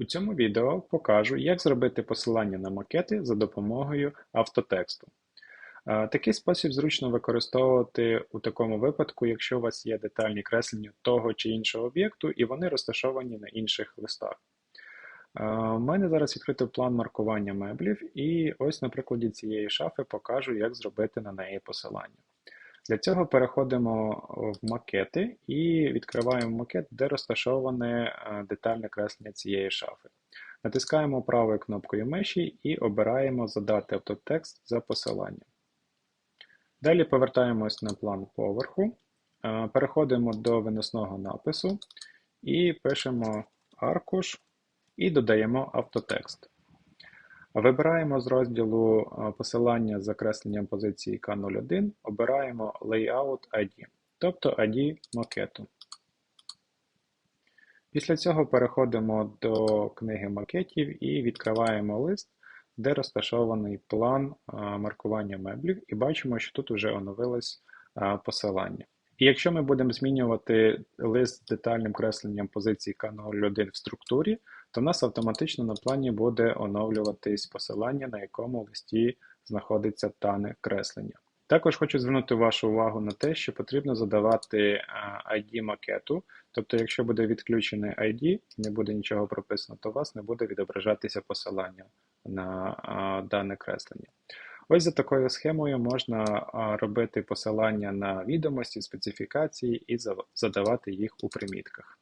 У цьому відео покажу, як зробити посилання на макети за допомогою автотексту. Е, Такий спосіб зручно використовувати у такому випадку, якщо у вас є детальні креслення того чи іншого об'єкту, і вони розташовані на інших листах. Е, У мене зараз відкритий план маркування меблів, і ось на прикладі цієї шафи покажу, як зробити на неї посилання. Для цього переходимо в макети і відкриваємо макет, де розташоване е, детальне креслення цієї шафи. Натискаємо правою кнопкою миші і обираємо Задати автотекст за посиланням. Далі повертаємось на план поверху, е, переходимо до виносного напису і пишемо аркуш і додаємо автотекст. Вибираємо з розділу е, посилання з закресленням позиції К01, обираємо Layout ID, тобто ID макету. Після цього переходимо до книги макетів і відкриваємо лист, де розташований план е, маркування меблів, і бачимо, що тут вже оновилось е, посилання. І якщо ми будемо змінювати лист з детальним кресленням позиції К01 в структурі, то в нас автоматично на плані буде оновлюватись посилання, на якому листі знаходиться дане креслення. Також хочу звернути вашу увагу на те, що потрібно задавати ID макету, тобто, якщо буде відключений ID, не буде нічого прописано, то у вас не буде відображатися посилання на дане креслення. Ось за такою схемою можна робити посилання на відомості, специфікації і задавати їх у примітках.